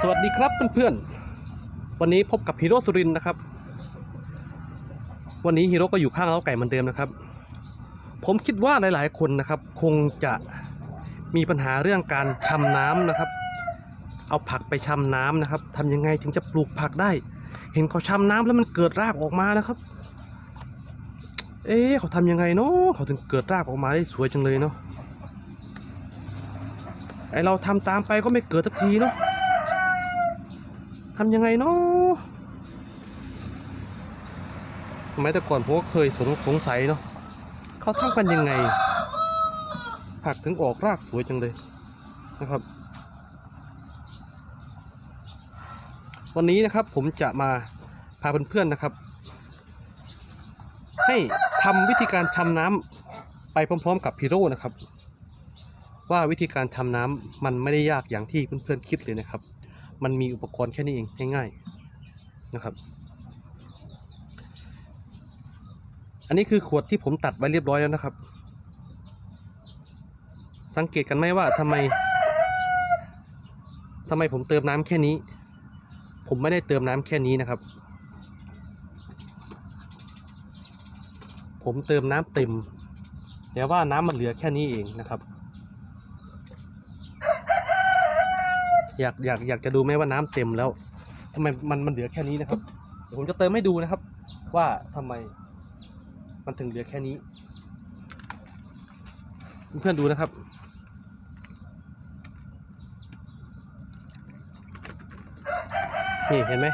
สวัสดีครับเพื่อนๆ วันนี้พบกับฮีโร่สุรินนะครับ วันนี้ฮีโร่ก็อยู่ข้างเล้าไก่เหมือนเดิมนะครับ ผมคิดว่าหลายๆคนนะครับ คงจะมีปัญหาเรื่องการชำน้ำนะครับ เอาผักไปชำน้ำนะครับทำยังไงถึงจะปลูกผักได้ เห็นเขาชำน้ำแล้วมันเกิดรากออกมานะครับ เอ๊ะเขาทำยังไงเนาะเขาถึงเกิดรากออกมาได้สวยจังเลยเนาะไอเราทำตามไปก็ไม่เกิดสักทีเนาะ ทำยังไงเนาะสมัยแต่ก่อนผมก็เคยสงสงสัยเนาะเขาทำกันยังไง ผักถึงออกรากสวยจังเลยนะครับ วันนี้นะครับผมจะมาพาเพื่อนๆนะครับ ให้ทำวิธีการชำน้ำไปพร้อม ๆ กับพีโร่นะครับ ว่าวิธีการชำน้ำมันไม่ได้ยากอย่างที่เพื่อนๆคิดเลยนะครับ มันมีอุปกรณ์แค่นี้เองง่ายๆนะครับ อันนี้คือขวดที่ผมตัดไว้เรียบร้อยแล้วนะครับ สังเกตกันไหมว่าทำไมทำไมผมเติมน้ำแค่นี้ ผมไม่ได้เติมน้ำแค่นี้นะครับ ผมเติมน้ำเต็ม แต่ว่าน้ำมันเหลือแค่นี้เองนะครับ อยากอยากอยากจะดูไหมว่าน้ำเต็มแล้วทำไมมันมันเหลือแค่นี้นะครับ เดี๋ยวผมจะเติมให้ดูนะครับ ว่าทำไม มันถึงเหลือแค่นี้ เพื่อนดูนะครับนี่เห็นไหม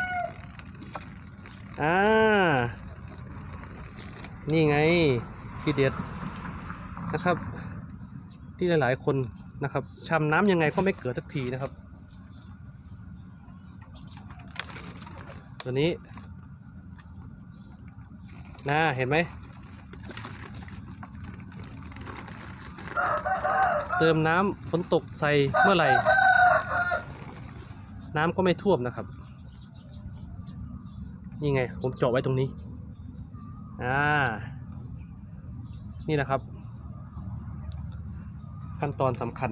อ่า นี่ไงทีเด็ดนะครับ ที่หลาย ๆ คนนะครับชำน้ำยังไงก็ไม่เกิดสักทีนะครับ ตัวนี้น่าเห็นไหม เติมน้ำฝนตกใส่เมื่อไหร่ น้ำก็ไม่ท่วมนะครับ นี่ไง ผมเจาะไว้ตรงนี้ อ่า นี่นะครับ ขั้นตอนสำคัญ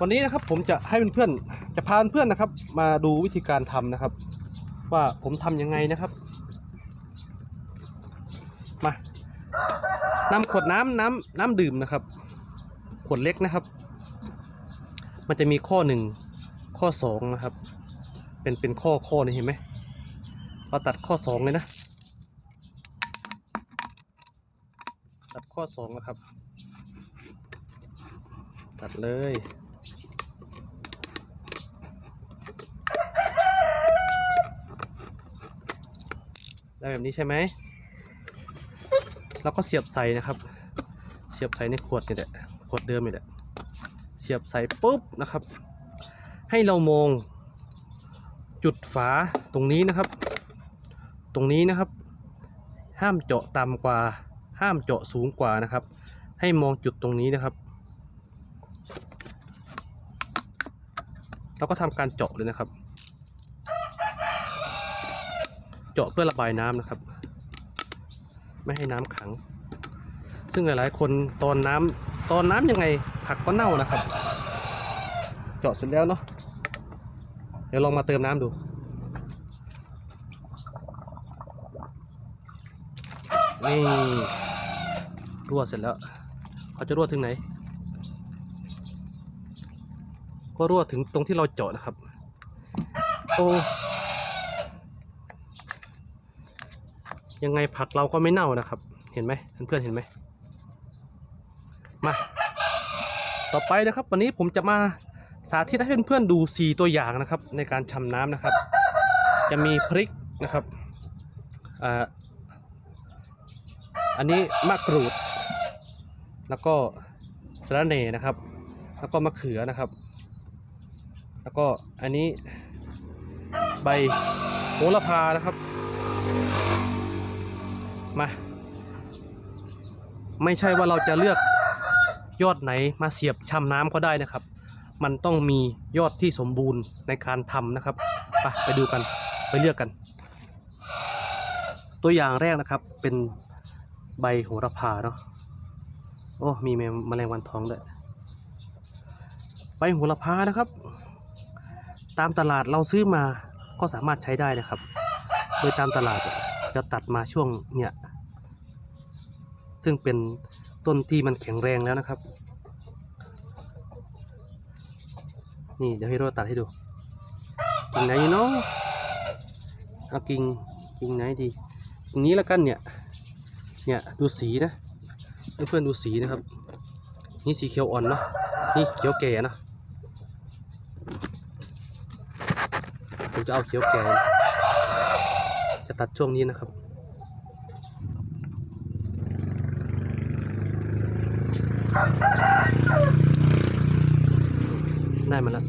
วันนี้นะครับผมจะให้เพื่อนๆ จะพาเพื่อนนะครับ มาดูวิธีการทำนะครับ ว่าผมทำยังไงนะครับ มานำขวดน้ำน้ำน้ำดื่มนะครับ ขวดเล็กนะครับ มันจะมีข้อหนึ่งข้อสองนะครับ เป็นเป็นข้อข้อนี่เห็นไหมเราตัดข้อสองเลยนะ ตัดข้อสองนะครับ ตัดเลย ได้แบบนี้ใช่ไหมแล้วก็เสียบใส่นะครับ เสียบใส่ในขวดนี่แหละขวดเดิมนี่แหละเสียบใส่ปุ๊บนะครับ ให้เรามองจุดฝาตรงนี้นะครับ ตรงนี้นะครับ ห้ามเจาะต่ำกว่า ห้ามเจาะสูงกว่านะครับ ให้มองจุดตรงนี้นะครับเราก็ทำการเจาะเลยนะครับ เจาะเพื่อระบายน้ำนะครับ ไม่ให้น้ำขัง ซึ่งหลายๆ คนตอนน้ำตอนน้ำยังไงผักก็เน่านะครับ เจาะเสร็จแล้วเนาะเดี๋ยวลองมาเติมน้ำดูนี่รั่วเสร็จแล้วเขาจะรั่วถึงไหน ก็รั่วถึงตรงที่เราเจาะนะครับโอ้ ยังไงผักเราก็ไม่เน่านะครับ เห็นไหมเพื่อนๆเห็นไหมมา ต่อไปนะครับ วันนี้ผมจะมาสาธิตให้เพื่อนๆดู4ตัวอย่างนะครับ ในการชำน้ำนะครับ จะมีพริกนะครับอ่าอันนี้มะกรูด แล้วก็สะระเนนะครับ แล้วก็มะเขือนะครับ แล้วก็อันนี้ใบโหระพานะครับ มา ไม่ใช่ว่าเราจะเลือกยอดไหนมาเสียบชำน้ำก็ได้นะครับ มันต้องมียอดที่สมบูรณ์ในการทำนะครับไปไปดูกันไปเลือกกัน ตัวอย่างแรกนะครับเป็นใบโหระพาเนาะโอ้มีแมลงวันทองด้วยใบโหระพานะครับ ตามตลาดเราซื้อมาก็สามารถใช้ได้นะครับ โดยตามตลาดจะตัดมาช่วงเนี่ย ซึ่งเป็นต้นที่มันแข็งแรงแล้วนะครับ นี่เดี๋ยวให้โรตัดให้ดู กิ่งไหนเนาะเอากิ่งกิ่งไหนดีกิ่งนี้ล้วกันเนี่ย เนี่ยดูสีนะเพื่อนๆดูสีนะครับ นี่สีเขียวอ่อนเนาะ นี่เขียวแก่นะผมจะเอาเขียวแก่ จะตัดช่วงนี้นะครับ ได้มาแล้ว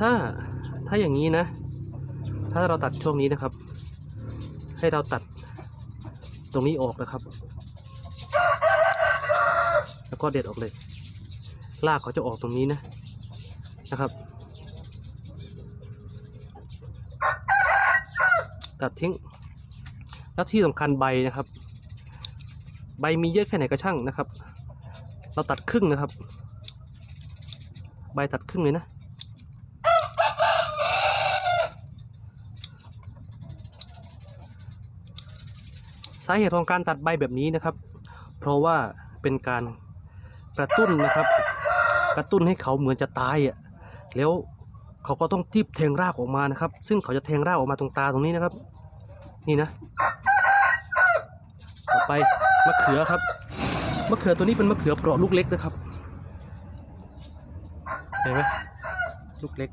ถ้าถ้าอย่างนี้นะ ถ้าเราตัดช่วงนี้นะครับ ให้เราตัดตรงนี้ออกนะครับ แล้วก็เด็ดออกเลยรากเขาจะออกตรงนี้นะ นะครับ ตัดทิ้ง แล้วที่สำคัญใบนะครับ ใบมีเยอะแค่ไหนก็ช่างนะครับ เราตัดครึ่งนะครับ ใบตัดครึ่งเลยนะ สาเหตุของการตัดใบแบบนี้นะครับ เพราะว่าเป็นการกระตุ้นนะครับ กระตุ้นให้เขาเหมือนจะตายอะแล้วเขาก็ต้องทีบแทงรากออกมานะครับ ซึ่งเขาจะแทงรากออกมาตรงตาตรงนี้นะครับ นี่นะ ต่อไปมะเขือครับ มะเขือตัวนี้เป็นมะเขือเปราะลูกเล็กนะครับ เห็นไหมลูกเล็ก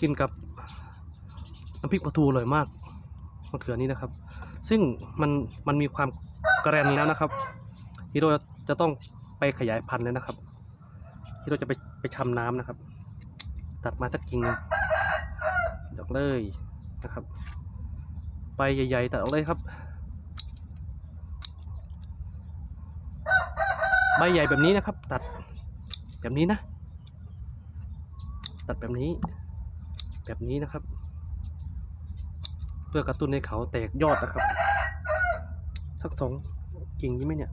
กินกับน้ำพริกปลาทูอร่อยมากมะเขือนี้นะครับ ซึ่งมันมันมีความแกรนแล้วนะครับที่เราจะต้องไปขยายพันธุ์แล้วนะครับที่เราจะไปไปชำน้ำนะครับ ตัดมาสักกิ่งหนึ่งดอกเลยนะครับ ใบใหญ่ๆ ตัดออกเลยครับ ใบใหญ่แบบนี้นะครับ ตัดแบบนี้นะ ตัดแบบนี้ แบบนี้นะครับ เพื่อกระตุ้นให้เขาแตกยอดนะครับ สักสองกิ่งนี้ไหมเนี่ย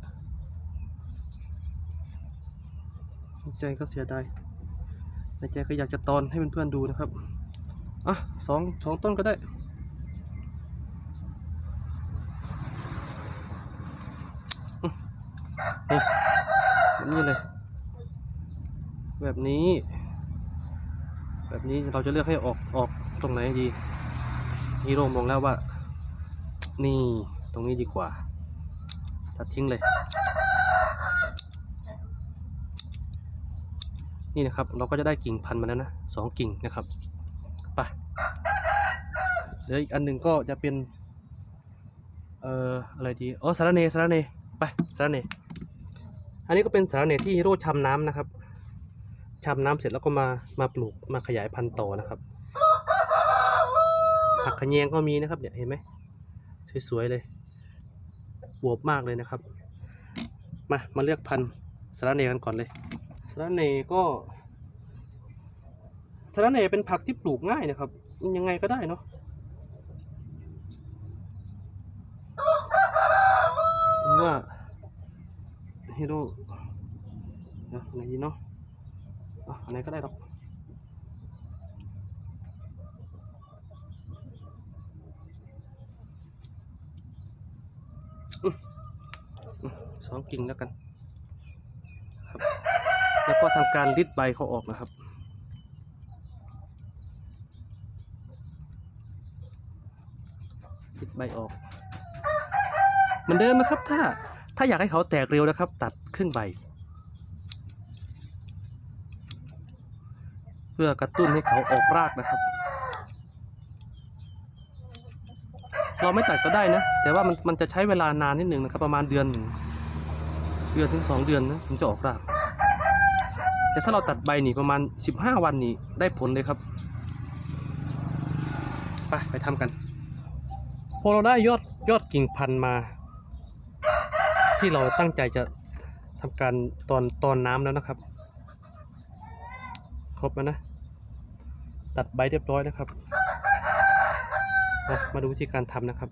ในใจก็เสียดายในใจก็อยากจะตอนให้เพื่อนๆดูนะครับ อะสองสองต้นก็ได้ นี่เลย แบบนี้ แบบนี้เราจะเลือกให้ออกออกตรงไหนดีฮีโร่มองแล้วว่า นี่ตรงนี้ดีกว่าตัดทิ้งเลย นี่นะครับ เราก็จะได้กิ่งพันมาแล้วนะสองกิ่งนะครับไปเดี๋ยวอีกอันหนึ่งก็จะเป็น เอ่ออะไรดีอ๋อสารเนสารเนไปสารเน อันนี้ก็เป็นสาระเน่ที่ฮีโร่ชำน้ำนะครับชำน้ำเสร็จแล้วก็มามาปลูกมาขยายพันธุ์ต่อนะครับผักขะแยงก็มีนะครับเนี่ยเห็นไหมสวยๆเลยบวบมากเลยนะครับ มามาเลือกพันธุ์สาระเนกันก่อนเลยสาระเนก็สาระเนเป็นผักที่ปลูกง่ายนะครับ ยังไงก็ได้เนาะผมว่า ฮีโร่นะไหนดีเนาะอะอันไหนก็ได้หรอกอืมอืมสองกิ่งแล้วกันครับ แล้วก็ทำการริดใบเขาออกนะครับริดใบออก เหมือนเดิมนะครับถ้า ถ้าอยากให้เขาแตกเร็วนะครับ ตัดครึ่งใบ เพื่อกระตุ้นให้เขาออกรากนะครับ เราไม่ตัดก็ได้นะ แต่ว่ามันมันจะใช้เวลานานนิดหนึ่งนะครับ ประมาณเดือนเดือนถึงสองเดือนนะถึงจะออกราก แต่ถ้าเราตัดใบนี่ประมาณสิบห้าวันนี่ได้ผลเลยครับ ไปไปทำกัน พอเราได้ยอดยอดกิ่งพันธุ์มา ที่เราตั้งใจจะทำการตอนตอนน้ำแล้วนะครับ ครบแล้วนะ ตัดใบเรียบร้อยนะครับ มาดูวิธีการทำนะครับ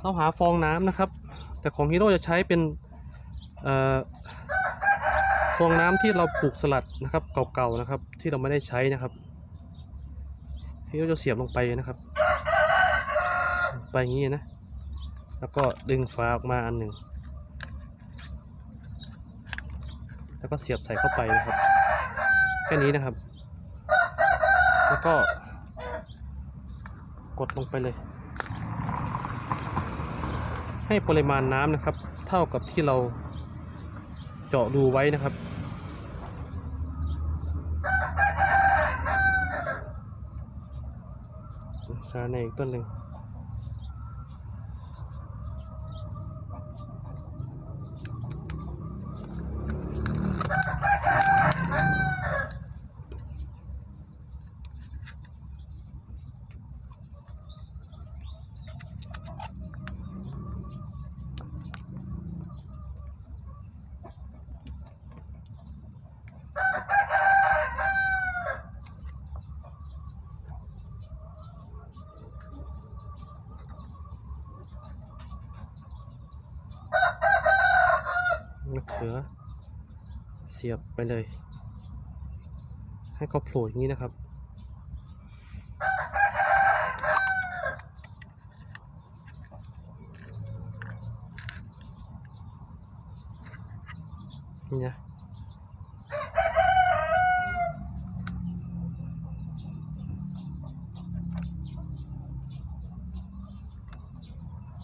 เราหาฟองน้ำนะครับ แต่ของฮีโร่จะใช้เป็นเอ่อฟองน้ำที่เราปลูกสลัดนะครับ เก่าๆนะครับ ที่เราไม่ได้ใช้นะครับฮีโร่จะเสียบลงไปนะครับ ไปอย่างนี้นะ แล้วก็ดึงฝาออกมาอันหนึ่ง แล้วก็เสียบใส่เข้าไปนะครับ แค่นี้นะครับ แล้วก็ กดลงไปเลย ให้ปริมาณน้ำนะครับ เท่ากับที่เราเจาะรูไว้นะครับสารในอีกต้นหนึ่ง มะเขือเสียบไปเลย ให้เขาโผล่อย่างนี้นะครับ นี่นะ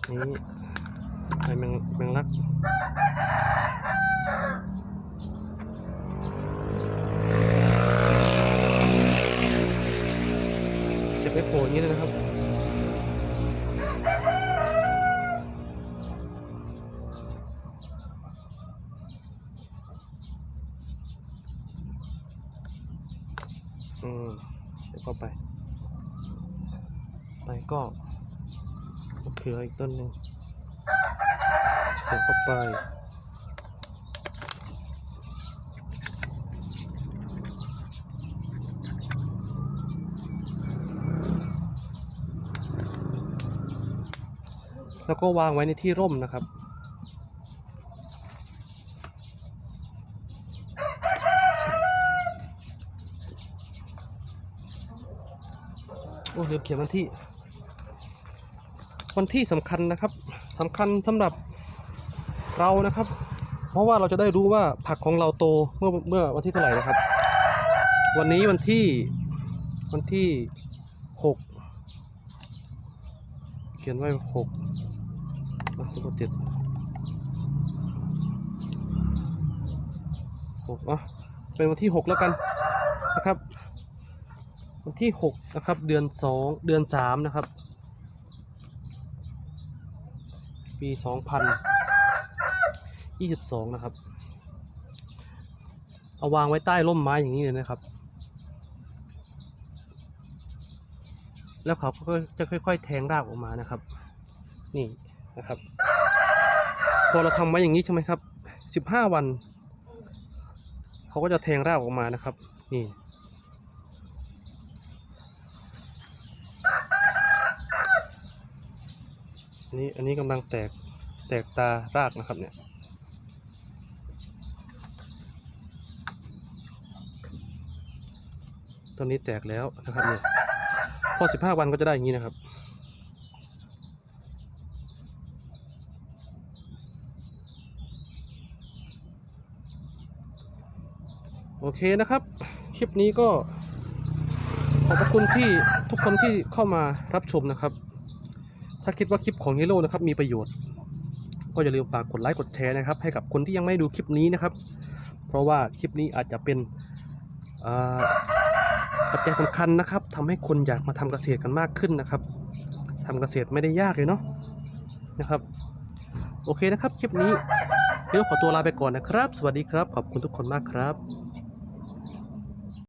นี่ไอ้แมงแมงลัก อย่างนี้เลยนะครับอืมเสียบเข้าไป ไปก็มะเขืออีกต้นหนึ่งเสียบเข้าไป แล้วก็วางไว้ในที่ร่มนะครับ โอ้ลืมเขียนวันที่ วันที่สำคัญนะครับสำคัญสำหรับเรานะครับ เพราะว่าเราจะได้รู้ว่าผักของเราโตเมื่อเมื่อวันที่เท่าไหร่นะครับ วันนี้วันที่วันที่หกเขียนไว้หก ตัวเจ็ดหกอะเป็นวันที่หกแล้วกันนะครับ วันที่หกนะครับ เดือนสองเดือนสามนะครับ ปีสองพันยี่สิบสองนะครับ เอาวางไว้ใต้ร่มไม้อย่างนี้เลยนะครับ แล้วเขาก็จะค่อย ๆ แทงรากออกมานะครับ นี่ นะครับ พอเราทำไว้อย่างนี้ใช่ไหมครับสิบห้าวัน เขาก็จะแทงรากออกมานะครับ นี่อันนี้อันนี้กำลังแตกแตกตารากนะครับเนี่ยตอนนี้แตกแล้วนะครับเนี่ยพอสิบห้าวันก็จะได้อย่างนี้นะครับ เคนะครับ คลิปนี้ก็ขอบคุณที่ทุกคนที่เข้ามารับชมนะครับ ถ้าคิดว่าคลิปของฮีโร่นะครับมีประโยชน์ก็อย่าลืมฝากกดไลค์กดแชร์นะครับ ให้กับคนที่ยังไม่ดูคลิปนี้นะครับ เพราะว่าคลิปนี้อาจจะเป็นปัจจัยสำคัญนะครับทำให้คนอยากมาทำเกษตรกันมากขึ้นนะครับทำเกษตรไม่ได้ยากเลยเนาะนะครับ โอเคนะครับคลิปนี้ฮีโร่ขอตัวลาไปก่อนนะครับ สวัสดีครับ ขอบคุณทุกคนมากครับ